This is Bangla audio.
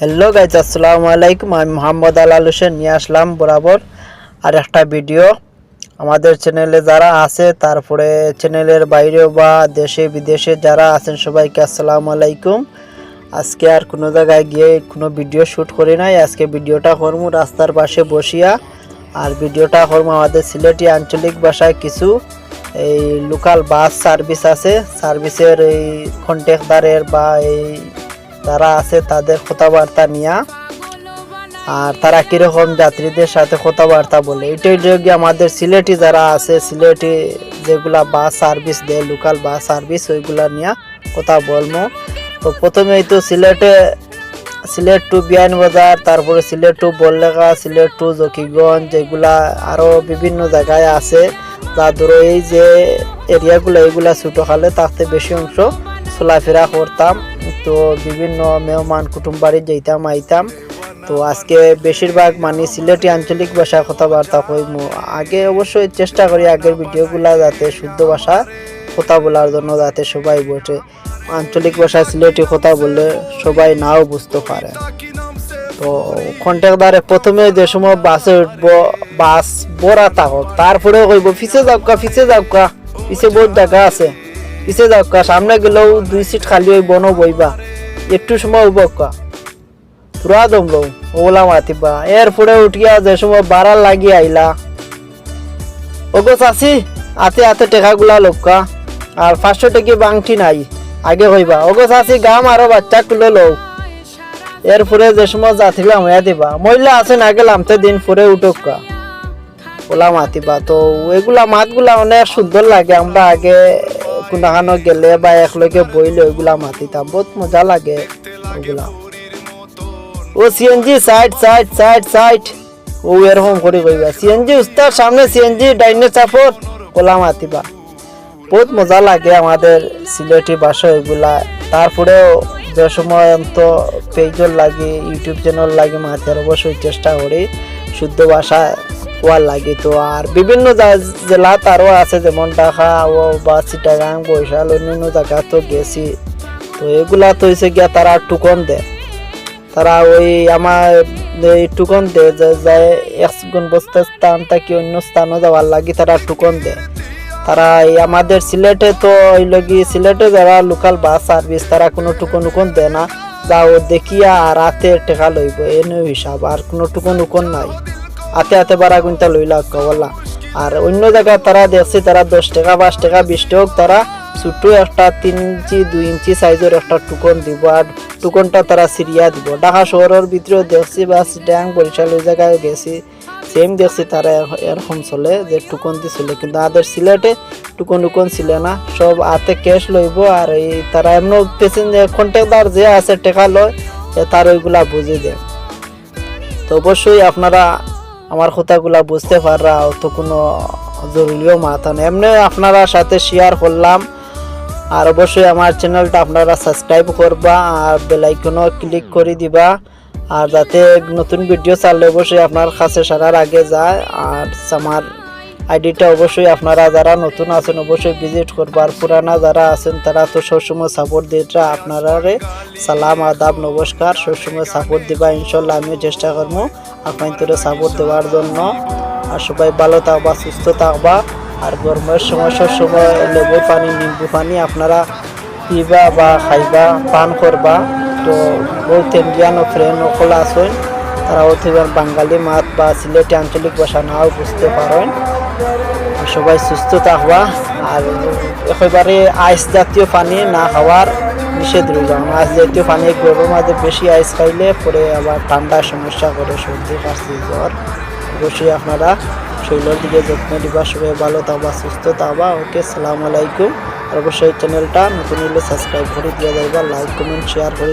হ্যালো গাইজ আসসালামু আলাইকুম আমি মোহাম্মদ আলাল হোসেন নিয়ে আসলাম বরাবর আর একটা ভিডিও আমাদের চ্যানেলে যারা আছে তারপরে চ্যানেলের বাইরেও বা দেশে বিদেশে যারা আছেন সবাইকে আসসালামু আলাইকুম আজকে আর কোনো জায়গায় গিয়ে কোনো ভিডিও শ্যুট করি নাই আজকে ভিডিওটা করব রাস্তার পাশে বসিয়া আর ভিডিওটা করব আমাদের সিলেটি আঞ্চলিক ভাষায় কিছু এই লোকাল বাস সার্ভিস আছে সার্ভিসের এই কন্ট্যাক্টদারের বা এই যারা আছে তাদের কথাবার্তা নিয়া আর তারা কীরকম যাত্রীদের সাথে কথাবার্তা বলে। এটাই যোগ্য আমাদের সিলেটি যারা আছে, সিলেটি যেগুলা বাস সার্ভিস দেয় লোকাল বাস সার্ভিস ওইগুলা নিয়ে কথা বলব তো প্রথমেই তো সিলেটে, সিলেট টু বিয়ান বাজার, তারপরে সিলেট টু বললেখা সিলেট টু জকিগঞ্জ এগুলা আরও বিভিন্ন জায়গায় আছে। যা ধরো এই যে এরিয়াগুলো এগুলা ছোটো খালে তাতে বেশি অংশ চলাফেরা করতাম। তো বিভিন্ন মেহমান কুটুম বাড়ি যাইতাম, আইতাম। তো আজকে বেশিরভাগ মানে সিলেটি আঞ্চলিক ভাষা কথাবার্তা কইমু। আগে অবশ্যই চেষ্টা করি আগের ভিডিওগুলা যাতে শুদ্ধ ভাষা কথা বলার জন্য যাতে সবাই বসে। আঞ্চলিক ভাষা, সিলেটি কথা বললে সবাই নাও বুঝতে পারে। তো কন্ট্রাক্টারে প্রথমে যে সময় বাসে উঠবো, বাস বড়া থাকো তারপরে কইব, পিছে যাওকা পিছে যাওকা পিছে বহুত জায়গা আছে, পিছে যাওকা সামনে গেলেও দুই সিট খালি হইব ন বইবা একটু সময় হইব কা পুরা দমলো ওলা মাতিবা এরপরে উঠিয়া যে সময় বাড়া লাগি আইলা ওগো চাষি আতে আতে টেকাগুলা লোকা আর পাঁচশো টাকি বাংটি নাই আগে হইবা ওগো চাষি গাম আরও বাচ্চা কুলে লও এরপরে যে সময় যাত্রীলা হইয়া দিবা মহিলা আছে না গেলাম তে দিন পরে উঠোক ওলা মাতিবা তো এগুলা মাতগুলা অনেক সুন্দর লাগে আমরা আগে কোনাখানো গেলে বা একলগে বইলে ওইগুলা মাতিতাম। বহুত মজা লাগে ওগুলা। ও CNG, side side side side. ও এরকম করে কইবা সিএনজি উস্তার সামনে সিএনজি, ডাইনে চাপর কোলা মাতিবা। বহুত মজা লাগে আমাদের সিলেটি ভাষা ওইগুলা। তারপরেও যে সময় তো পেজর লাগে ইউটিউব চ্যানেল লাগে মাথার অবশ্যই চেষ্টা করি শুদ্ধ ভাষা হওয়ার লাগে তো আর বিভিন্ন জেলা তারও আছে যেমন ঢাকা, ও, বা চিটাগাং বৈশাল অন্যান্য জায়গা তো গেছি। তো এগুলা তো হয়েছে গিয়া তারা টুকন দেয় তারা ওই আমার এই টুকন দেয় যে যায় এক গণবস্ত স্থান থেকে অন্য স্থানও যাওয়ার লাগি তারা টুকন দেয় তারা এই আমাদের সিলেটে তো ওই লগি সিলেটে যারা লোকাল বাস সার্ভিস তারা কোনো টুকন উকন দেয় না। যাও দেখিয়া আর হাতে টেকা লইব, এনে হিসাব আর কোনো টুকন উকন নাই। হাতে হাতে বারা গুনটা লইলা কবলা আর অন্য জায়গায় তারা দেখছি তারা দশ টাকা, পাঁচ টাকা, বিশ টাকা তারা ছোট একটা তিন ইঞ্চি, দুই ইঞ্চি সাইজের একটা টুকন দিব আর টুকনটা তারা সিরিয়া দিব। ঢাকা শহরের ভিতরেও দেখছি বা চিটাং বরিশাল ওই জায়গায় গেছি সেম দেখছি তারা এর- এরকম চলে, যে টুকন দিয়ে চলে। কিন্তু আমাদের সিলেটে টুকন টুকন ছিল না। সব হাতে ক্যাশ লইব আর এই তারা এমন প্যাসেঞ্জার কন্ট্রাক্টার যে আছে, টাকা লয় তার ওইগুলা বুঝে দেয় তো অবশ্যই আপনারা আমার কথাগুলা বুঝতে পাররা, অত কোনো জরুরিও মাথা নেই। এমনি আপনারা সাথে শেয়ার করলাম, আর অবশ্যই আমার চ্যানেলটা আপনারা সাবস্ক্রাইব করবা, আর বেলাইকনও ক্লিক করে দিবা, আর যাতে নতুন ভিডিও চাললে অবশ্যই আপনার কাছে সারার আগে যায়, আর আমার আইডিটা অবশ্যই আপনারা যারা নতুন আছেন অবশ্যই ভিজিট করবা আর পুরানা যারা আছেন তারা তো সবসময় সাপোর্ট দিটা আপনারা সালাম, আদাব, নমস্কার, সবসময় সাপোর্ট দিবা, ইনশাল্লাহ আমিও চেষ্টা করব আপনাদের সাপোর্ট দেওয়ার জন্য। আর সবাই ভালো থাকবা, সুস্থ থাকবা। আর গরমের সময় সবসময় লেবু পানি, নিম্বু পানি আপনারা পিবা বা খাইবা, পান করবা। তো বহুত ইন্ডিয়ান ফ্রেন্ড সকল আছেন তারা অথবা বাঙালি, মাত বা সিলেটি আঞ্চলিক ভাষা নাও বুঝতে পারেন। সবাই সুস্থ থাকবা। আর একেবারে আইস জাতীয় পানি না খাওয়ার নিষেধ রইল। আইস জাতীয় পানি গরমের মাঝে বেশি আইস খাইলে পরে আবার ঠান্ডার সমস্যা করে সর্দি, কাশি, জ্বর। অবশ্যই আপনারা শরীরের দিকে যত্ন দিবা সবাই ভালো থাকবা, সুস্থ থাকবা। ওকে, সালাম আলাইকুম। আর অবশ্যই চ্যানেলটা নতুন হলে সাবস্ক্রাইব করে দিয়ে যাইবা লাইক কমেন্ট শেয়ার করে